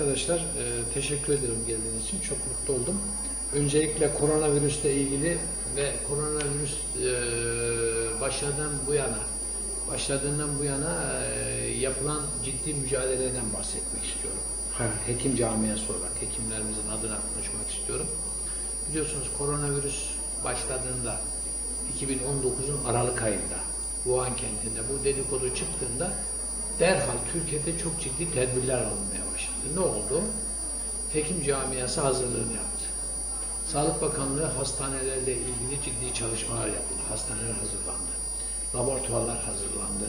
Arkadaşlar e, teşekkür ederim geldiğiniz için. Çok mutlu oldum. Öncelikle koronavirüsle ilgili ve koronavirüs e, başladığından bu yana başladığından bu yana e, yapılan ciddi mücadeleden bahsetmek istiyorum. Hekim camiası olarak hekimlerimizin adına konuşmak istiyorum. Biliyorsunuz koronavirüs başladığında 2019'un Aralık ayında Wuhan kentinde bu dedikodu çıktığında derhal Türkiye'de çok ciddi tedbirler alınmaya başladı. Ne oldu? Hekim camiası hazırlığını yaptı. Sağlık Bakanlığı hastanelerle ilgili ciddi çalışmalar yapıldı. Hastaneler hazırlandı. Laboratuvarlar hazırlandı.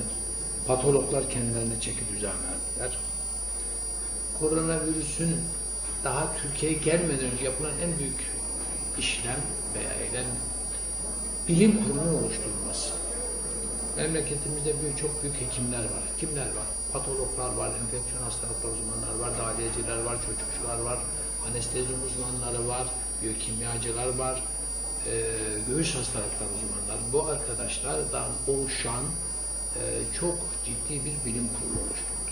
Patologlar kendilerine çeki düzen verdiler. Koronavirüsün daha Türkiye'ye gelmeden önce yapılan en büyük işlem veya eylem bilim kurulu oluşturulması. Memleketimizde büyük, çok büyük hekimler var. Kimler var? Patologlar var, enfeksiyon hastalıkları uzmanları var, dahiliyeciler var, çocukçular var, anestezi uzmanları var, biyokimyacılar var, e, göğüs hastalıkları uzmanları. Bu arkadaşlardan oluşan e, çok ciddi bir bilim kurulu oluşturdu.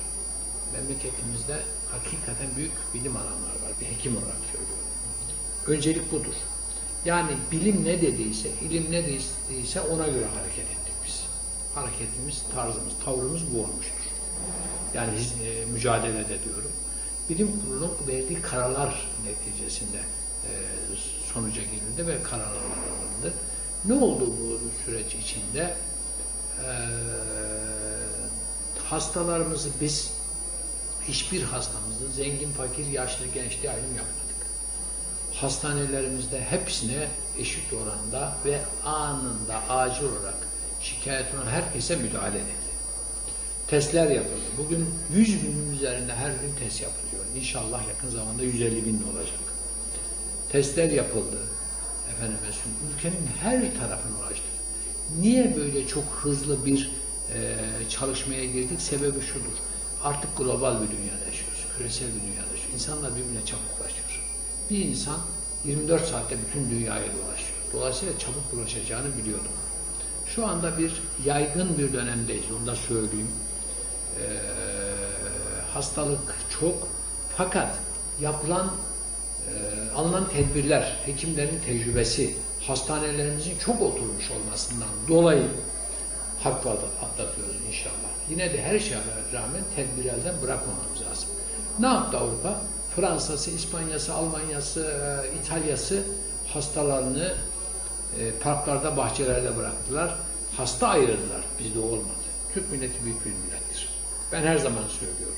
Memleketimizde hakikaten büyük bilim adamları var. Bir hekim olarak söylüyorum. Öncelik budur. Yani bilim ne dediyse, ilim ne dediyse ona göre hareket biz. Hareketimiz, tarzımız, tavrımız bu olmuştur. Yani e, mücadelede diyorum. Bilim kurulunun verdiği kararlar neticesinde e, sonuca girildi ve kararlar alındı. Ne oldu bu süreç içinde? E, hastalarımızı biz hiçbir hastamızı zengin, fakir, yaşlı, genç diye ayrım yapmadık hastanelerimizde hepsine eşit oranda ve anında acil olarak şikayet olan herkese müdahale edildi. Testler yapıldı. Bugün 100 binin üzerinde her gün test yapılıyor. İnşallah yakın zamanda 150 bin olacak. Testler yapıldı. Söyleyeyim, ülkenin her tarafına ulaştı. Niye böyle çok hızlı bir e, çalışmaya girdik? Sebebi şudur. Artık global bir dünyada yaşıyoruz. Küresel bir dünyada yaşıyoruz. İnsanlar birbirine çabuk ulaşıyor. Bir insan 24 saatte bütün dünyaya dolaşıyor. Dolayısıyla çabuk ulaşacağını biliyordum. Şu anda bir yaygın bir dönemdeyiz. Onu da söyleyeyim. Ee, hastalık çok. Fakat yapılan e, alınan tedbirler, hekimlerin tecrübesi, hastanelerimizin çok oturmuş olmasından dolayı haklı atlatıyoruz inşallah. Yine de her şeye rağmen tedbiri elden bırakmamamız lazım. Ne yaptı Avrupa? Fransa'sı, İspanya'sı, Almanya'sı, e, İtalya'sı hastalarını e, parklarda, bahçelerde bıraktılar. Hasta ayırdılar. Bizde olmadı. Türk milleti büyük bir millettir. Ben her zaman söylüyorum.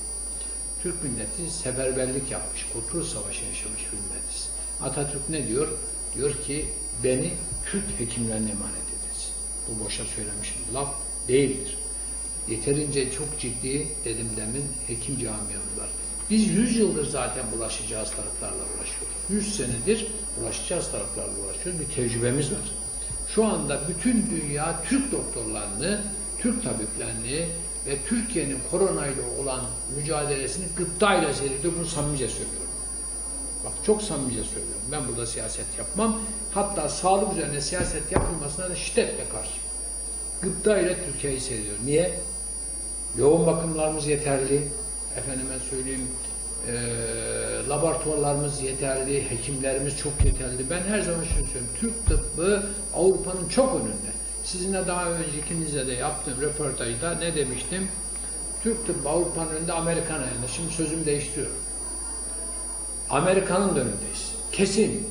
Türk milleti seferberlik yapmış, Kurtuluş Savaşı yaşamış bir milletiz. Atatürk ne diyor? Diyor ki beni Türk hekimlerine emanet ediniz. Bu boşa söylemiş bir laf değildir. Yeterince çok ciddi dedim demin hekim camiamız var. Biz 100 yıldır zaten bulaşıcı hastalıklarla uğraşıyoruz. 100 senedir bulaşıcı hastalıklarla uğraşıyoruz. Bir tecrübemiz var. Şu anda bütün dünya Türk doktorlarını, Türk tabiplerini ve Türkiye'nin koronayla olan mücadelesini gıptayla seyrediyor. Bunu samimice söylüyorum. Bak çok samimice söylüyorum. Ben burada siyaset yapmam. Hatta sağlık üzerine siyaset yapılmasına da şiddetle karşıyım. Gıptayla Türkiye'yi seyrediyor. Niye? Yoğun bakımlarımız yeterli. Efendime söyleyeyim e, laboratuvarlarımız yeterli, hekimlerimiz çok yeterli. Ben her zaman şunu söylüyorum. Türk tıbbı Avrupa'nın çok önünde. Sizinle daha önce ikinizle de yaptığım röportajda ne demiştim? Türk tıbbı Avrupa'nın önünde, Amerika'nın önünde. Şimdi sözümü değiştiriyorum. Amerika'nın önündeyiz. Kesin.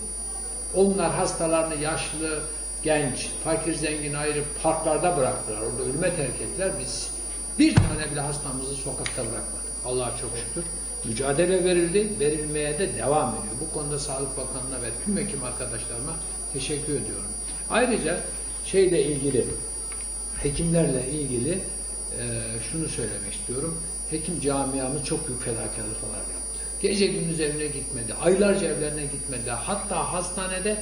Onlar hastalarını yaşlı, genç, fakir, zengin ayırıp parklarda bıraktılar. Orada ölüme terk ettiler. Biz bir tane bile hastamızı sokakta bırakmadık. Allah'a çok şükür. Mücadele verildi, verilmeye de devam ediyor. Bu konuda Sağlık Bakanlığı'na ve tüm hekim arkadaşlarıma teşekkür ediyorum. Ayrıca şeyle ilgili, hekimlerle ilgili e, şunu söylemek istiyorum. Hekim camiamız çok büyük fedakarlıklar yaptı. Gece gündüz evine gitmedi, aylarca evlerine gitmedi. Hatta hastanede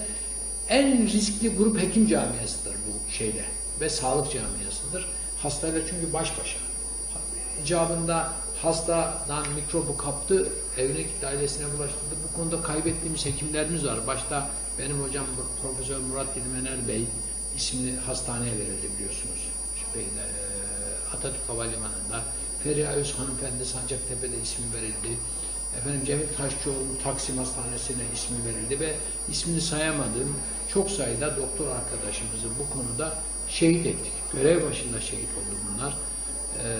en riskli grup hekim camiasıdır bu şeyde ve sağlık camiasıdır. Hastayla çünkü baş başa. İcabında hastadan mikrobu kaptı, evine gitti, ailesine bulaştırdı. Bu konuda kaybettiğimiz hekimlerimiz var. Başta benim hocam Profesör Murat Dilmener Bey isimli hastaneye verildi biliyorsunuz. Şu beyde, e, Atatürk Havalimanı'nda. Feriha Öz hanımefendi Sancaktepe'de ismi verildi. Efendim Cemil Taşçıoğlu Taksim Hastanesi'ne ismi verildi ve ismini sayamadığım çok sayıda doktor arkadaşımızı bu konuda şehit ettik. Görev başında şehit oldu bunlar. Ee,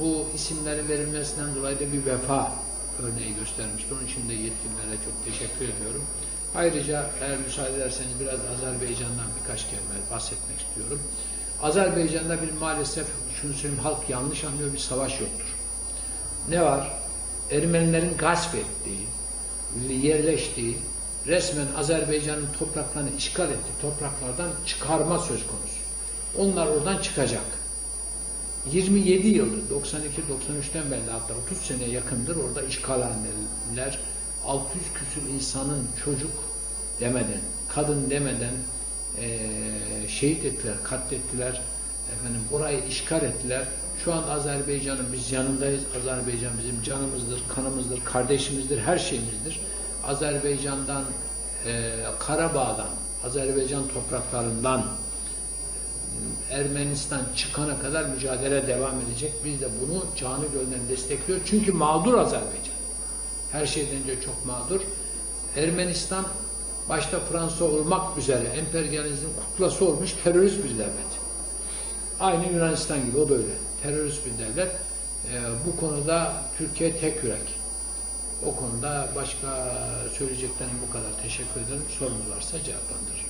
bu isimlerin verilmesinden dolayı da bir vefa örneği göstermişti. Onun için de yetkililere çok teşekkür ediyorum. Ayrıca eğer müsaade ederseniz biraz Azerbaycan'dan birkaç kelime bahsetmek istiyorum. Azerbaycan'da bir maalesef şunu söyleyeyim halk yanlış anlıyor bir savaş yoktur. Ne var? Ermenilerin gasp ettiği, yerleştiği, resmen Azerbaycan'ın topraklarını işgal etti. Topraklardan çıkarma söz konusu. Onlar oradan çıkacak. 27 yıldır, 92-93'ten beri hatta 30 seneye yakındır orada işgal halindeler. 600 küsur insanın çocuk demeden, kadın demeden eee, şehit ettiler, katlettiler. Efendim burayı işgal ettiler. Şu an Azerbaycan'ın biz yanındayız. Azerbaycan bizim canımızdır, kanımızdır, kardeşimizdir, her şeyimizdir. Azerbaycan'dan, eee, Karabağ'dan, Azerbaycan topraklarından Ermenistan çıkana kadar mücadele devam edecek. Biz de bunu canı gönülden destekliyoruz. Çünkü mağdur Azerbaycan. Her şeyden önce çok mağdur. Ermenistan başta Fransa olmak üzere emperyalizmin kuklası olmuş terörist bir devlet. Aynı Yunanistan gibi o da öyle. Terörist bir devlet. Ee, bu konuda Türkiye tek yürek. O konuda başka söyleyeceklerim bu kadar. Teşekkür ederim. Sorunuz varsa cevaplandırırım.